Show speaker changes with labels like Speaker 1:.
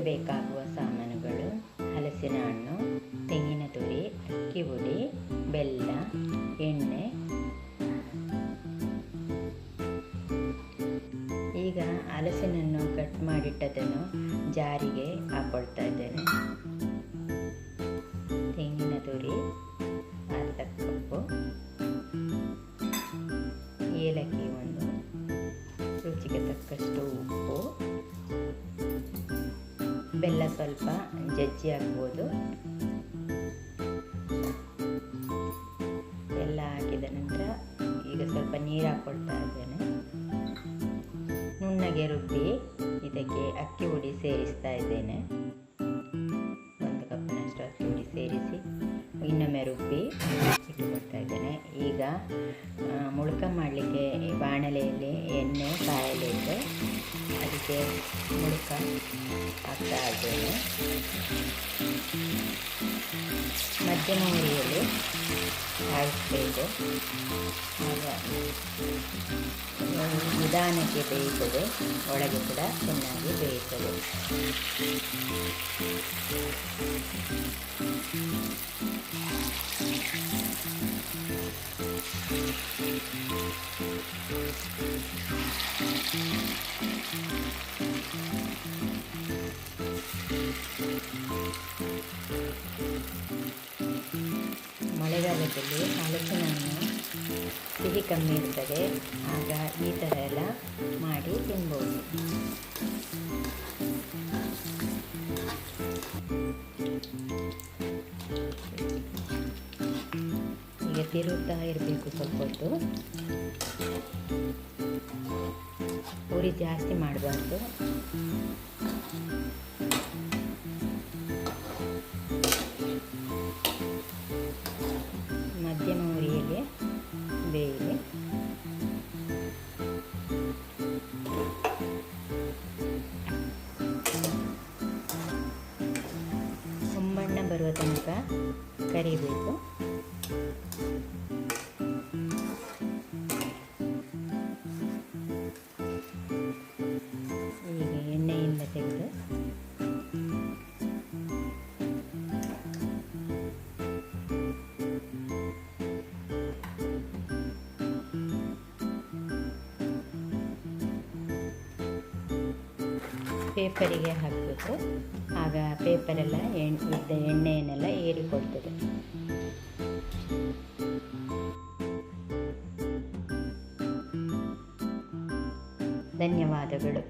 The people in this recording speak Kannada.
Speaker 1: ಬೇಕಾಗುವ ಸಾಮಾನುಗಳು, ಹಲಸಿನ ಹಣ್ಣು, ತೆಂಗಿನ ತುರಿ ಅಕ್ಕಿ ಹುಡಿ ಬೆಲ್ಲ, ಎಣ್ಣೆ. ಈಗ ಹಲಸಿನನ್ನು ಕಟ್ ಮಾಡಿಟ್ಟದನ್ನು ಜಾರಿಗೆ ಹಾಕೊಳ್ತಾ ಇದ್ದೇನೆ. ತೆಂಗಿನ ತುರಿ, ಅರ್ಧ ಕಪ್ಪು, ಏಲಕ್ಕಿ ಒಂದು. ರುಚಿಗೆ ತಕ್ಕಷ್ಟು ಬೆಲ್ಲ ಸ್ವಲ್ಪ ಜಜ್ಜಿ ಹಾಕ್ಬೋದು. ಎಲ್ಲ ಹಾಕಿದ ನಂತರ ಈಗ ಸ್ವಲ್ಪ ನೀರು ಹಾಕ್ಕೊಳ್ತಾ ಇದ್ದೇನೆ. ನುಣ್ಣಗೆ ರುಬ್ಬಿ ಇದಕ್ಕೆ ಅಕ್ಕಿ ಹುಡಿ ಸೇರಿಸ್ತಾ ಇದ್ದೇನೆ. ಒಂದು ಕಪ್ಪಿನಷ್ಟು ಅಕ್ಕಿ ಹುಡಿ ಸೇರಿಸಿ ಇನ್ನೊಮ್ಮೆ ರುಬ್ಬಿ ಇಟ್ಟುಕೊಳ್ತಾ ಇದ್ದೇನೆ. ಈಗ ಮುಳುಕ ಮಾಡಲಿಕ್ಕೆ ಬಾಣಲೆಯಲ್ಲಿ ಎಣ್ಣೆ ಕಾಯಲಿದೆ ಅದಕ್ಕೆ ಮುಳ್ಕ ಹಾಕ್ತಾ ಇದ್ದೇನೆ. ಮಧ್ಯಮ ಉರಿಯಲ್ಲಿ ಕಾಯಿಸಬೇಕು ನಿಧಾನಕ್ಕೆ ಬೇಯುತ್ತದೆ ಒಳಗೆ ಕೂಡ ಚೆನ್ನಾಗಿ ಬೇಯುತ್ತದೆ ಮಳೆಗಾಲದಲ್ಲಿ ಹಲಸಿನ ಹಣ್ಣು ಸಿಹಿ ಕಮ್ಮಿ ಇರ್ತದೆ, ಆಗ ಈ ಥರ ಎಲ್ಲ ಮಾಡಿ ತಿನ್ಬೋದು. ಈಗ ತಿರುಗ್ತಾ ಇರಬೇಕು ಸ್ವಲ್ಪ ಹೊತ್ತು. ಪೂರಿ ಜಾಸ್ತಿ ಮಾಡಬಾರ್ದು. ತನಕ ಕರಿಬೇಕು. ಪೇಪರಿಗೆ ಹಾಕಬೇಕು ಆಗ ಪೇಪರೆಲ್ಲ ಎಣ್ಣೆ ಇದ್ದ ಎಣ್ಣೆಯನ್ನೆಲ್ಲ ಏರಿಕೊಡ್ತದೆ ಧನ್ಯವಾದಗಳು.